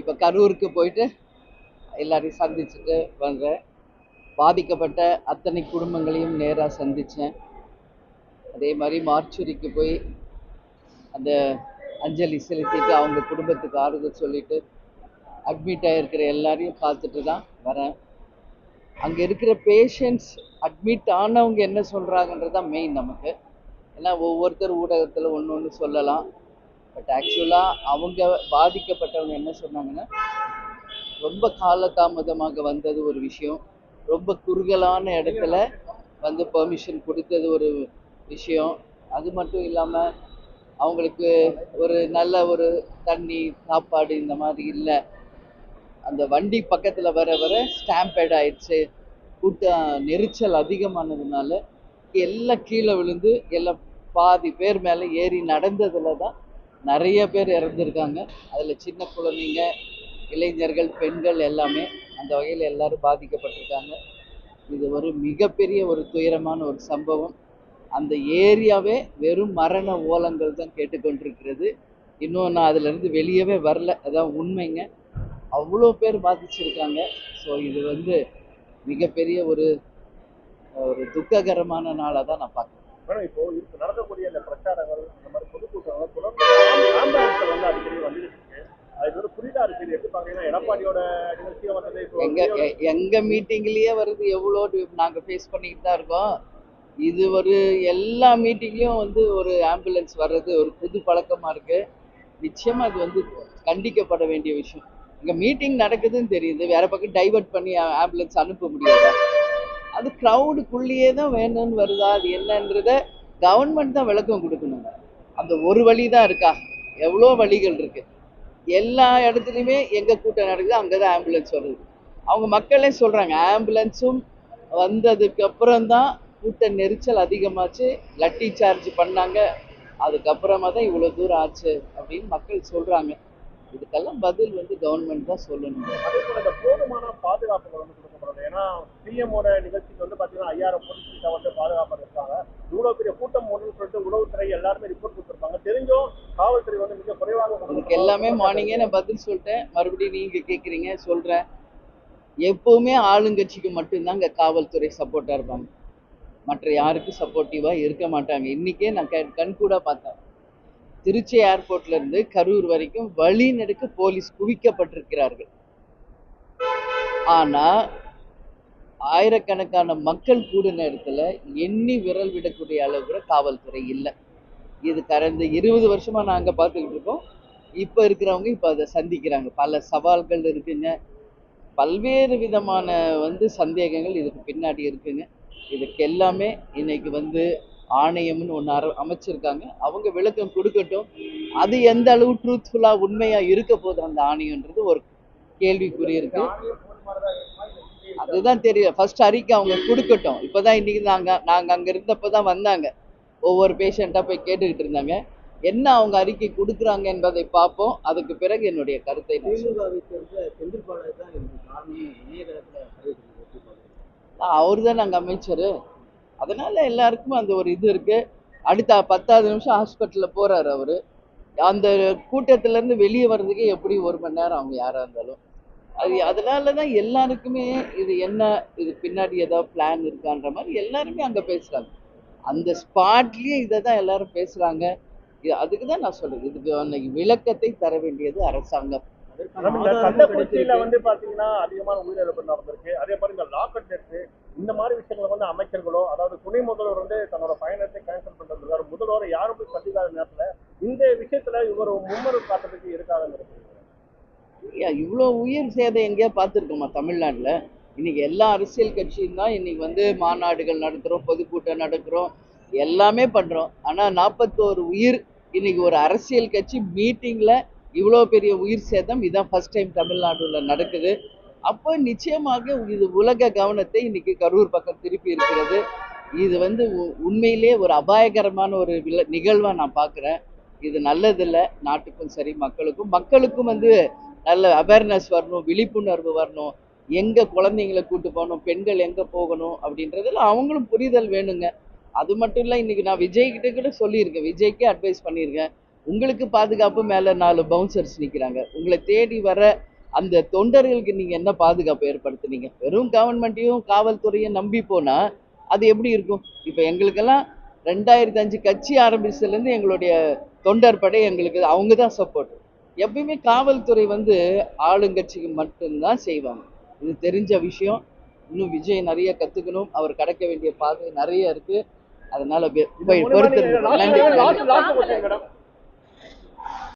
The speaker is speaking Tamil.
இப்போ கரூருக்கு போயிட்டு எல்லாரையும் சந்திச்சுட்டு வந்தேன். பாதிக்கப்பட்ட அத்தனை குடும்பங்களையும் நேராக சந்தித்தேன் அதே மாதிரி மார்ச்சுரிக்கு போய் அந்த அஞ்சலி செலுத்திட்டு அவங்க குடும்பத்துக்கு ஆறுதல் சொல்லிட்டு அட்மிட் ஆகிருக்கிற எல்லாரையும் பார்த்துட்டு தான் வரேன். அங்கே இருக்கிற பேஷண்ட்ஸ் அட்மிட் ஆனவங்க என்ன சொல்கிறாங்கன்றது தான் மெயின் நமக்கு. ஏன்னா ஒவ்வொருத்தர் ஊடகத்தில் ஒன்று ஒன்று சொல்லலாம். பட் ஆக்சுவலாக அவங்க பாதிக்கப்பட்டவங்க என்ன சொன்னாங்கன்னா ரொம்ப காலதாமதமாக வந்தது ஒரு விஷயம். ரொம்ப குறுகலான இடத்துல வந்து பெர்மிஷன் கொடுத்தது ஒரு விஷயம். அது மட்டும் இல்லாமல் அவங்களுக்கு ஒரு நல்ல ஒரு தண்ணி சாப்பாடு இந்த மாதிரி இல்லை. அந்த வண்டி பக்கத்தில் வர வர ஸ்டாம்பேட் ஆயிடுச்சு. கூட்டம் நெரிச்சல் அதிகமானதுனால எல்லாம் கீழே விழுந்து எல்லாம் பாதி பேர் மேலே ஏறி நடந்ததில் தான் நிறைய பேர் இறந்துருக்காங்க. அதில் சின்ன குழந்தைங்க இளைஞர்கள் பெண்கள் எல்லாமே அந்த வகையில் எல்லாரும் பாதிக்கப்பட்டிருக்காங்க. இது ஒரு மிகப்பெரிய ஒரு துயரமான ஒரு சம்பவம். அந்த ஏரியாவே வெறும் மரண ஓலங்கள் தான் கேட்டுக்கொண்டிருக்கிறது. இன்னும் நான் அதுலேருந்து வெளியவே வரல. அதான் உண்மைங்க. அவ்வளோ பேர் பாதிச்சிருக்காங்க. ஸோ இது வந்து மிகப்பெரிய ஒரு ஒரு துக்ககரமான நாளாக தான் நான் பார்க்குறேன். மேடம் இப்போ இப்ப நடக்கக்கூடிய இந்த பிரச்சாரங்கள் இந்த மாதிரி பொதுக்கூட்டங்கள் தொடர்ந்து ஆம்புலன்ஸ்கள் வந்து அடிக்கடி வந்துட்டு இருக்கு. அது ஒரு புரிதா இருக்கு. எப்படி பாத்தீங்கன்னா எடப்பாடியோட வந்தது எங்க எங்க மீட்டிங்லயே வருது எவ்வளோ நாங்க ஃபேஸ் பண்ணிக்கிட்டு தான் இருக்கோம். இது ஒரு எல்லா மீட்டிங்லயும் வந்து ஒரு ஆம்புலன்ஸ் வர்றது ஒரு புது பழக்கமா இருக்கு. நிச்சயமா இது வந்து கண்டிக்கப்பட வேண்டிய விஷயம். இங்க மீட்டிங் நடக்குதுன்னு தெரியுது. வேற பக்கம் டைவர்ட் பண்ணி ஆம்புலன்ஸ் அனுப்ப முடியாதா? அது க்ரௌடுக்குள்ளேயே தான் வேணும்னு வருதா அது என்னன்றத கவர்மெண்ட் தான் விளக்கம் கொடுக்கணுங்க. அந்த ஒரு வழி தான் இருக்கா? எவ்வளோ வழிகள் இருக்கு? எல்லா இடத்துலையுமே எங்க கூட்டம் நடக்குது அங்கே தான் ஆம்புலன்ஸ் வருது. அவங்க மக்களே சொல்றாங்க ஆம்புலன்ஸும் வந்ததுக்கு அப்புறம் தான் கூட்ட நெரிச்சல் அதிகமாச்சு லட்டி சார்ஜ் பண்ணாங்க. அதுக்கப்புறமா தான் இவ்வளோ தூரம் ஆச்சு அப்படின்னு மக்கள் சொல்றாங்க. இதுக்கெல்லாம் பதில் வந்து கவர்மெண்ட் தான் சொல்லணும். அதே போல போதுமான பாதுகாப்பு கொடுக்கப்படுறது ஏன்னா சிஎமோட நிகழ்ச்சிக்கு வந்து பாத்தீங்கன்னா ஐயாயிரம் போலீஸ் கிட்ட வந்து பாதுகாப்பு இருக்காங்க. இவ்வளவு பெரிய கூட்டம் ஒன்றுன்னு சொல்லிட்டு உளவுத்துறை எல்லாருமே ரிப்போர்ட் கொடுத்துருப்பாங்க. தெரிஞ்சும் காவல்துறை வந்து மிக குறைவாக கொடுத்திருக்காங்க. எல்லாமே மார்னிங்கே நான் பதில் சொல்லிட்டேன். மறுபடியும் நீங்க கேட்குறீங்க சொல்றேன். எப்பவுமே ஆளுங்கட்சிக்கு மட்டும்தான் இங்க காவல்துறை சப்போர்ட்டா இருப்பாங்க. மற்ற யாருக்கும் சப்போர்ட்டிவா இருக்க மாட்டாங்க. இன்னைக்கே நான் கண் கண்கூடா பார்த்தேன். திருச்சி ஏர்போர்ட்ல இருந்து கரூர் வரைக்கும் வழி நெடுக்க போலீஸ் குவிக்கப்பட்டிருக்கிறார்கள். ஆனா ஆயிரக்கணக்கான மக்கள் கூடின இடத்துல எண்ணி விரல் விடக்கூடிய அளவு கூட காவல்துறை இல்லை. இது கடந்த இருபது வருஷமா நாங்க பார்த்துக்கிட்டு இருக்கோம். இப்ப இருக்கிறவங்க இப்ப அதை சந்திக்கிறாங்க. பல சவால்கள் இருக்குங்க. பல்வேறு விதமான வந்து சந்தேகங்கள் இதுக்கு பின்னாடி இருக்குங்க. இதுக்கு எல்லாமே இன்னைக்கு வந்து ஆணையம்னு ஒன்று அர அமைச்சிருக்காங்க. அவங்க விளக்கம் கொடுக்கட்டும். அது எந்த அளவு ட்ரூத்ஃபுல்லா உண்மையா இருக்க போகுது அந்த ஆணையன்றது ஒரு கேள்விக்குறி இருக்கு. அதுதான் தெரியும். ஃபர்ஸ்ட் அறிக்கை அவங்க கொடுக்கட்டும். இப்போதான் இன்னைக்கு நாங்க நாங்க அங்க இருந்தப்போ தான் வந்தாங்க. ஒவ்வொரு பேஷண்ட்டாக போய் கேட்டுக்கிட்டு இருந்தாங்க. என்ன அவங்க அறிக்கை கொடுக்குறாங்க என்பதை பார்ப்போம். அதுக்கு பிறகு என்னுடைய கருத்தை அவர் தான் நாங்கள் அமைச்சர். அதனால எல்லாருக்கும் அந்த ஒரு இது இருக்கு. அடுத்த பத்தாவது நிமிஷம் ஹாஸ்பிட்டலில் போறாரு அவரு. அந்த கூட்டத்துல இருந்து வெளியே வர்றதுக்கே எப்படி ஒரு மணி நேரம் அவங்க யாரா இருந்தாலும். அது அதனால தான் எல்லாருக்குமே இது என்ன இது பின்னாடி ஏதாவது பிளான் இருக்கான்ற மாதிரி எல்லாருமே அங்க பேசுறாங்க. அந்த ஸ்பாட்லயே இதை தான் எல்லாரும் பேசுறாங்க. இது அதுக்கு தான் நான் சொல்றது. இதுக்கு அன்னைக்கு விளக்கத்தை தர வேண்டியது அரசாங்கம். கள்ளக்குறிச்சியில வந்து பாத்தீங்கன்னா அதிகமான உயிரிழப்பு நடந்திருக்கு. அதே மாதிரி இந்த லாக்கட் டெஸ்ட் இந்த மாதிரி விஷயங்களை வந்து அமைச்சர்களோ அதாவது துணை முதல்வர் வந்து தன்னோட பயணத்தை கேன்சல் பண்றது முதல்வர் யாரும் போய் சந்திக்காத நேரத்துல இந்த விஷயத்துல இவர் மும்மரம் காட்டுறதுக்கு இருக்காதுன்னு இவ்வளோ உயிர் சேதம் எங்கேயா பார்த்துருக்கோமா தமிழ்நாட்டில். இன்னைக்கு எல்லா அரசியல் கட்சியும் தான் இன்னைக்கு வந்து மாநாடுகள் நடத்துகிறோம் பொதுக்கூட்டம் நடக்கிறோம் எல்லாமே பண்ணுறோம் ஆனால் நாற்பத்தோரு உயிர் இன்னைக்கு ஒரு அரசியல் கட்சி மீட்டிங்கில் இவ்வளோ பெரிய உயிர் சேதம் இதான் ஃபர்ஸ்ட் டைம் தமிழ்நாடுல நடக்குது. அப்போ நிச்சயமாக இது உலக கவனத்தை இன்னைக்கு கரூர் பக்கம் திருப்பி இருக்கிறது. இது வந்து உ- உண்மையிலேயே ஒரு அபாயகரமான ஒரு நிகழ்வாக நான் பார்க்குறேன் இது நல்லதில்லை நாட்டுக்கும் சரி மக்களுக்கும். மக்களுக்கும் வந்து நல்ல அவேர்னஸ் வரணும் விழிப்புணர்வு வரணும். எங்கே குழந்தைங்களை கூட்டு போகணும் பெண்கள் எங்கே போகணும் அப்படின்றதுல அவங்களும் புரிதல் வேணுங்க. அது மட்டும் இல்லை இன்னைக்கு நான் விஜய்கிட்ட கூட சொல்லியிருக்கேன். விஜய்க்கே அட்வைஸ் பண்ணியிருக்கேன். உங்களுக்கு பாதுகாப்பு மேலே நாலு பவுன்சர்ஸ் நிற்கிறாங்க உங்களை தேடி வர அந்த தொண்டர்களுக்கு நீங்கள் என்ன பாதுகாப்பு ஏற்படுத்துனீங்க? வெறும் கவர்மெண்ட்டையும் காவல்துறையும் நம்பி போனால் அது எப்படி இருக்கும்? இப்போ எங்களுக்கெல்லாம் ரெண்டாயிரத்தி அஞ்சு கட்சி ஆரம்பிச்சதுலேருந்து எங்களுடைய தொண்டர் படை எங்களுக்கு அவங்க தான் சப்போர்ட் எப்பயுமே காவல்துறை வந்து ஆளுங்கட்சிக்கு மட்டும்தான் செய்வாங்க. இது தெரிஞ்ச விஷயம். இன்னும் விஜய் நிறைய கற்றுக்கணும் அவர் கடக்க வேண்டிய பாதை நிறைய இருக்கு. அதனால